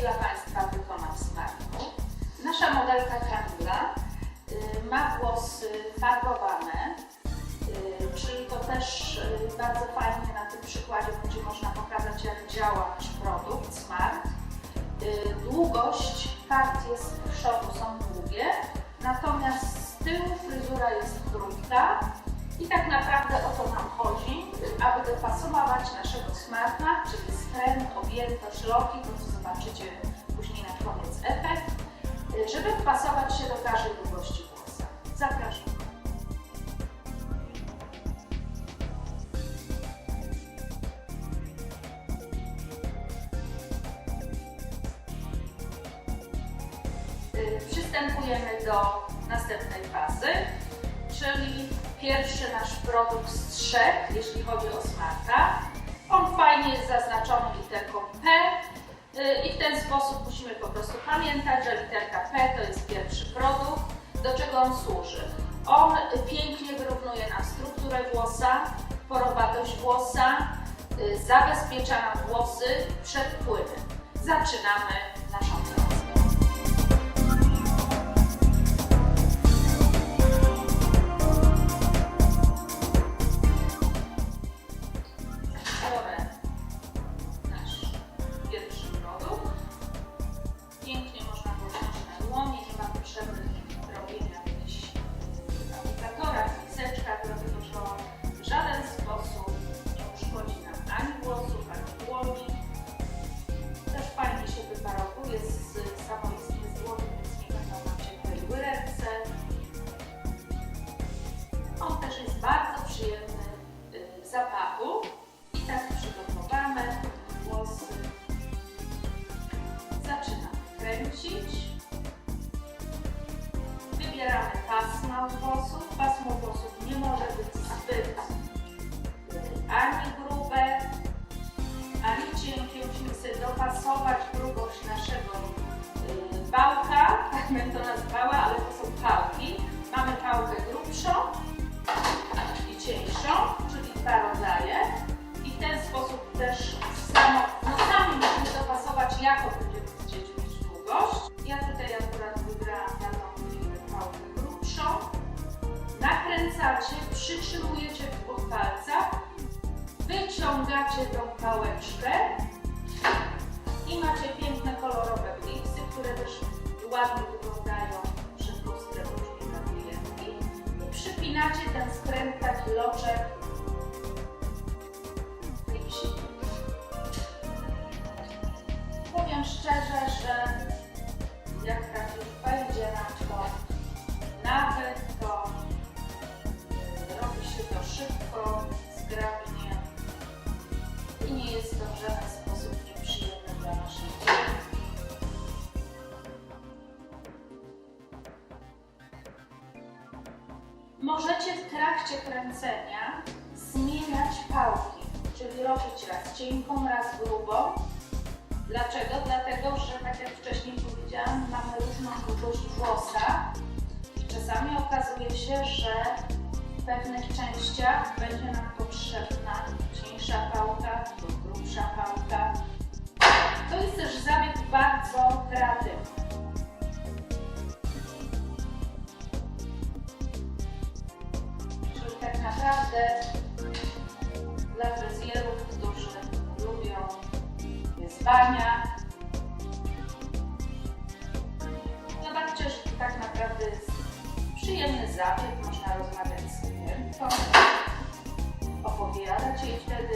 dla Państwa wykonam smarku. Nasza modelka Kamila y, ma włosy farbowane, y, czyli to też y, bardzo fajnie na tym przykładzie będzie można pokazać, jak działa nasz produkt Smart. Długość part jest z przodu są długie, natomiast z tyłu fryzura jest krótka i tak naprawdę o to nam chodzi, aby dopasować naszego smarta, czyli skręt, objętość, loki, to co zobaczycie żeby wpasować się do każdej długości włosa. Zapraszam. Y, Przystępujemy do następnej fazy, czyli pierwszy nasz produkt z trzech, jeśli chodzi o smarta. On fajnie jest zaznaczony literką P i w ten sposób musimy po prostu pamiętać, że literka P to jest pierwszy produkt. Do czego on służy? On pięknie wyrównuje nam strukturę włosa, porowatość włosa, y, zabezpiecza nam włosy przed płynem. Zaczynamy naszą pracę. Wybieramy pasma od włosów. Pasmo włosów nie może być zbyt y, ani grube, ani cienkie. Musimy sobie dopasować grubość naszego y, pałka, tak bym to nazwała, ale to są pałki. Mamy pałkę grubszą i cieńszą, czyli dwa rodzaje. I w ten sposób też samo, no sami musimy dopasować, jaką Nakręcacie, przytrzymujecie w dwóch palcach, wyciągacie tą pałeczkę i macie piękne kolorowe klipsy, które też ładnie wyglądają lustrem różnie na klientki. I przypinacie ten skręt, taki loczek klipsi. Powiem szczerze, że zgrabnie i nie jest to w żaden sposób nieprzyjemne dla naszej. Możecie w trakcie kręcenia zmieniać pałki, czyli robić raz cienką, raz grubą. Dlaczego? Dlatego, że tak jak wcześniej powiedziałam, mamy różną długość włosa i czasami okazuje się, że pewnych częściach będzie nam potrzebna cieńsza pałka lub grubsza pałka. To jest też zabieg bardzo kreatywny. Czyli tak naprawdę dla fryzjerów, którzy lubią wyzwania. Zobaczcie, że to tak naprawdę jest przyjemny zabieg, można rozmawiać z klientką, opowiadać jej wtedy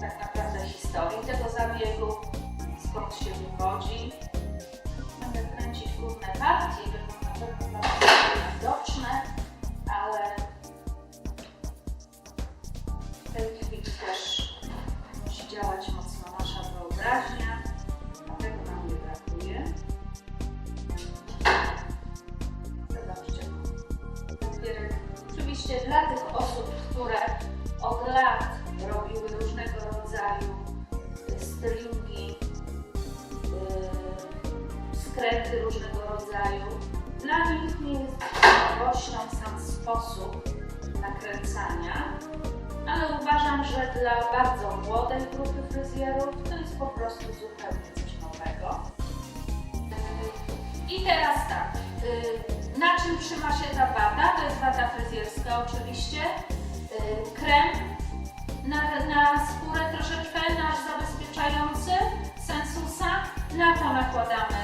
tak naprawdę historii tego zabiegu, skąd się wywodzi. Będę kręcić główne partie, będą na pewno widoczne, ale w tej chwili też musi działać mocno nasza wyobraźnia, Oczywiście dla tych osób, które od lat robiły różnego rodzaju y, stringi, y, skręty różnego rodzaju, dla nich nie jest nowością sam sposób nakręcania, ale uważam, że dla bardzo młodej grupy fryzjerów to jest po prostu zupełnie coś nowego. I teraz tak, y, na czym trzyma się ta wata? To jest wata fryzjerska oczywiście. Y, Krem na, na skórę troszeczkę, nasz zabezpieczający Sensusa. Na to nakładamy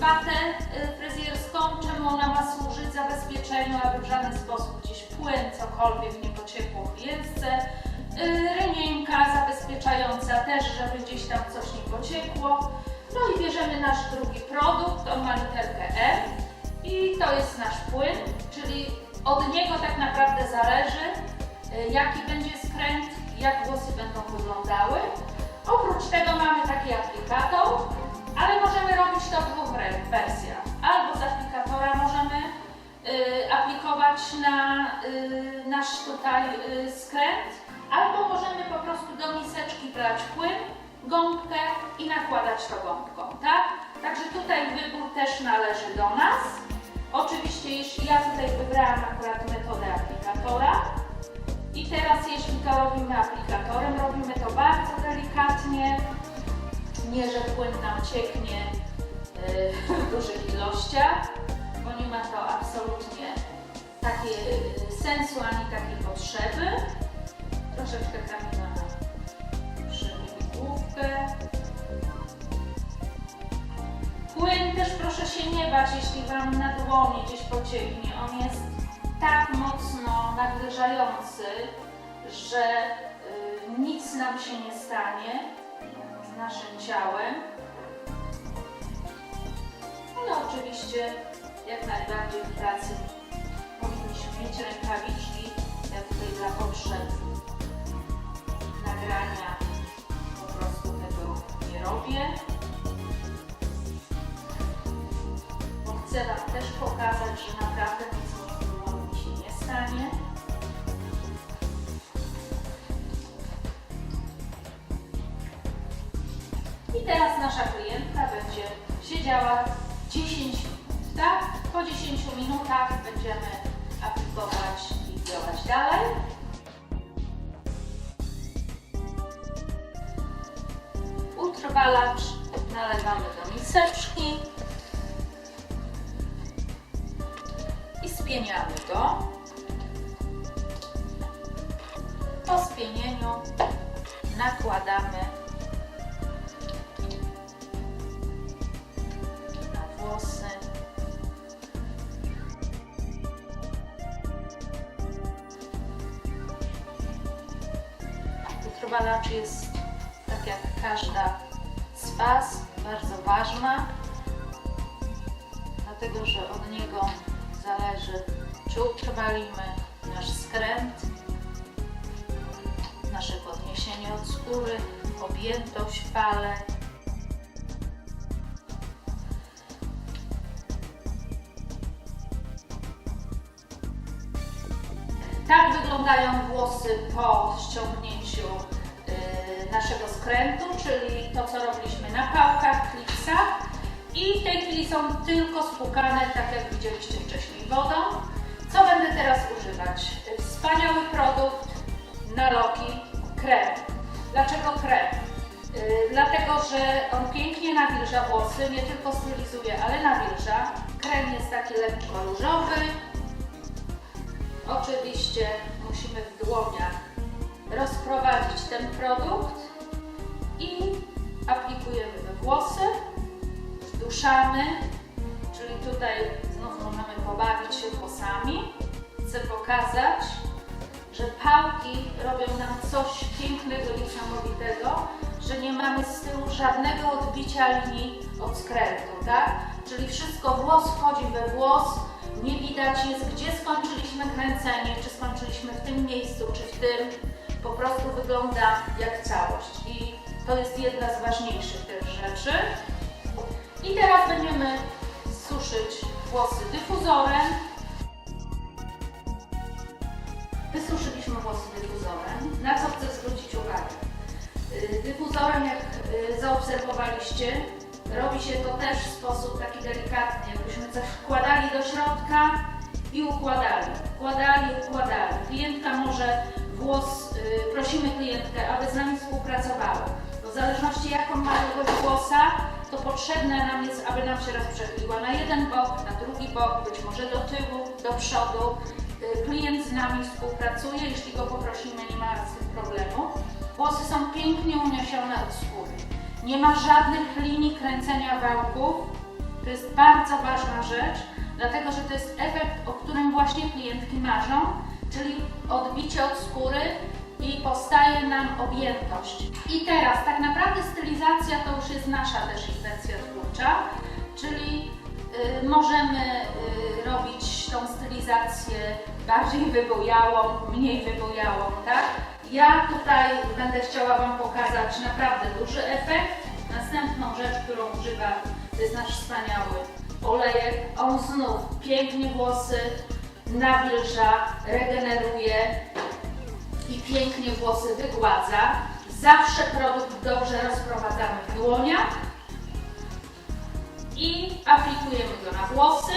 watę y, fryzjerską. Czemu ona ma służyć? Zabezpieczeniu, aby w żaden sposób gdzieś płyn, cokolwiek nie pociekło w jęzce. Y, Rynienka zabezpieczająca też, żeby gdzieś tam coś nie pociekło. No i bierzemy nasz drugi produkt, on ma literkę E i to jest nasz płyn, czyli od niego tak naprawdę zależy, y, jaki będzie skręt, jak włosy będą wyglądały. Oprócz tego mamy taki aplikator, ale możemy robić to w dwóch wersjach. Albo z aplikatora możemy y, aplikować na y, nasz tutaj y, skręt, albo możemy po prostu do miseczki brać płyn, gąbkę i nakładać to gąbką, tak? Także tutaj wybór też należy do nas. Oczywiście jeśli ja tutaj wybrałam akurat metodę aplikatora i teraz jeśli to robimy aplikatorem, robimy to bardzo delikatnie, nie że płyn nam cieknie yy, w dużych ilościach, bo nie ma to absolutnie takie yy, sensu ani takiej potrzeby. Troszeczkę Kamila na przymigłówkę. Płyn też proszę się nie bać, jeśli Wam na dłoni gdzieś pocieknie. On jest tak mocno nawilżający, że y, nic nam się nie stanie z naszym ciałem. No oczywiście jak najbardziej w pracy powinniśmy mieć rękawiczki. Ja tutaj dla potrzeb nagrania nie robię. Bo chcę Wam też pokazać, że naprawdę nic mi się nie stanie. I teraz nasza klientka będzie siedziała 10 minut, tak? Po 10 minutach będziemy aplikować i działać dalej. Utrwalacz nalewamy do miseczki i spieniamy go. Po spienieniu nakładamy na włosy. Utrwalacz jest tak jak każda z Was, bardzo ważna, dlatego że od niego zależy, czy utrwalimy nasz skręt, nasze podniesienie od skóry, objętość, fale. Tak wyglądają włosy po ściągnięciu naszego skrętu, czyli to, co robiliśmy na pałkach, klipsach. I w tej chwili są tylko spłukane, tak jak widzieliście wcześniej, wodą. Co będę teraz używać? Wspaniały produkt na loki, krem. Dlaczego krem? Yy, dlatego, że on pięknie nawilża włosy, nie tylko stylizuje, ale nawilża. Krem jest taki lekko różowy, Oczywiście musimy w dłoniach rozprowadzić ten produkt i aplikujemy we włosy, duszamy, czyli tutaj znów możemy pobawić się włosami. Chcę pokazać, że pałki robią nam coś pięknego, niesamowitego, że nie mamy z tyłu żadnego odbicia linii od skrętu, tak? Czyli wszystko włos wchodzi we włos, nie widać jest, gdzie skończyliśmy kręcenie, czy skończyliśmy w tym miejscu, czy w tym. Po prostu wygląda jak całość i to jest jedna z ważniejszych też rzeczy. I teraz będziemy suszyć włosy dyfuzorem. Wysuszyliśmy włosy dyfuzorem. Na co chcę zwrócić uwagę? Y, Dyfuzorem, jak y, zaobserwowaliście, robi się to też w sposób taki delikatny, jakbyśmy coś wkładali do środka i układali, układali, układali. Klientka może włos, y, prosimy klientkę, aby z nami współpracowała. Bo w zależności jaką ma długość włosa, to potrzebne nam jest, aby nam się raz przechyliła na jeden bok, na drugi bok, być może do tyłu, do przodu. Y, Klient z nami współpracuje, jeśli go poprosimy, nie ma z tym problemu. Włosy są pięknie uniesione od skóry. Nie ma żadnych linii kręcenia wałków. To jest bardzo ważna rzecz, dlatego że to jest efekt, o którym właśnie klientki marzą, czyli odbicie od skóry i powstaje nam objętość. I teraz tak naprawdę stylizacja to już jest nasza też inwencja twórcza, czyli y, możemy y, robić tą stylizację bardziej wybujałą, mniej wybujałą, tak? Ja tutaj będę chciała Wam pokazać naprawdę duży efekt. Następną rzecz, którą używam, to jest nasz wspaniały olejek. On znów pięknie włosy nawilża, regeneruje i pięknie włosy wygładza. Zawsze produkt dobrze rozprowadzamy w dłoniach i aplikujemy go na włosy.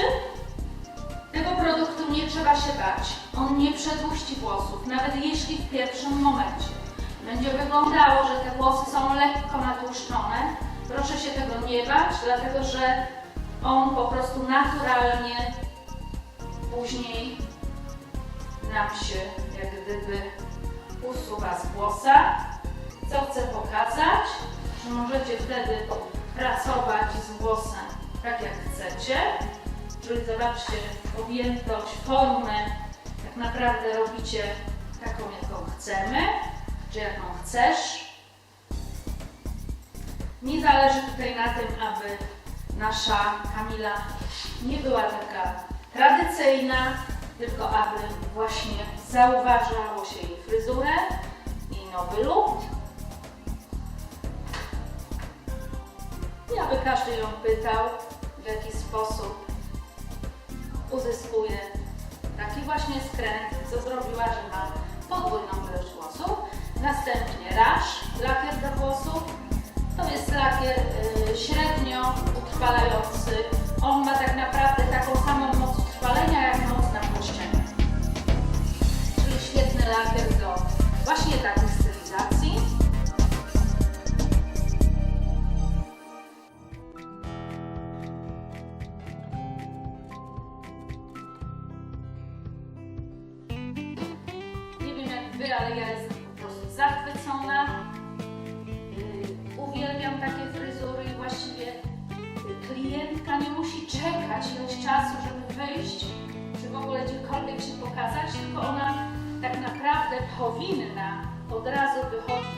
Tego produktu nie trzeba się bać. On nie przedłuści włosów, nawet jeśli w pierwszym momencie będzie wyglądało, że te włosy są lekko natłuszczone. Proszę się tego nie bać, dlatego że on po prostu naturalnie później nam się jak gdyby usuwa z włosa. Co chcę pokazać, że możecie wtedy pracować z włosem tak jak chcecie. Czyli zobaczcie objętość, formę, tak naprawdę robicie taką jaką chcemy, czy jaką chcesz. Nie zależy tutaj na tym, aby nasza Kamila nie była taka tradycyjna, tylko aby właśnie zauważało się jej fryzurę i nowy look. I aby każdy ją pytał, w jaki sposób uzyskuje taki właśnie skręt, co zrobiła, że ma podwójną ilość włosów. Następnie rasz, lakier do włosów. To jest lakier y, średnio utrwalający. On ma tak naprawdę Wy, ale ja jestem po prostu zachwycona. Yy, Uwielbiam takie fryzury i właściwie klientka nie musi czekać ilość czasu, żeby wyjść, czy w ogóle gdziekolwiek się pokazać, tylko ona tak naprawdę powinna od razu wychodzić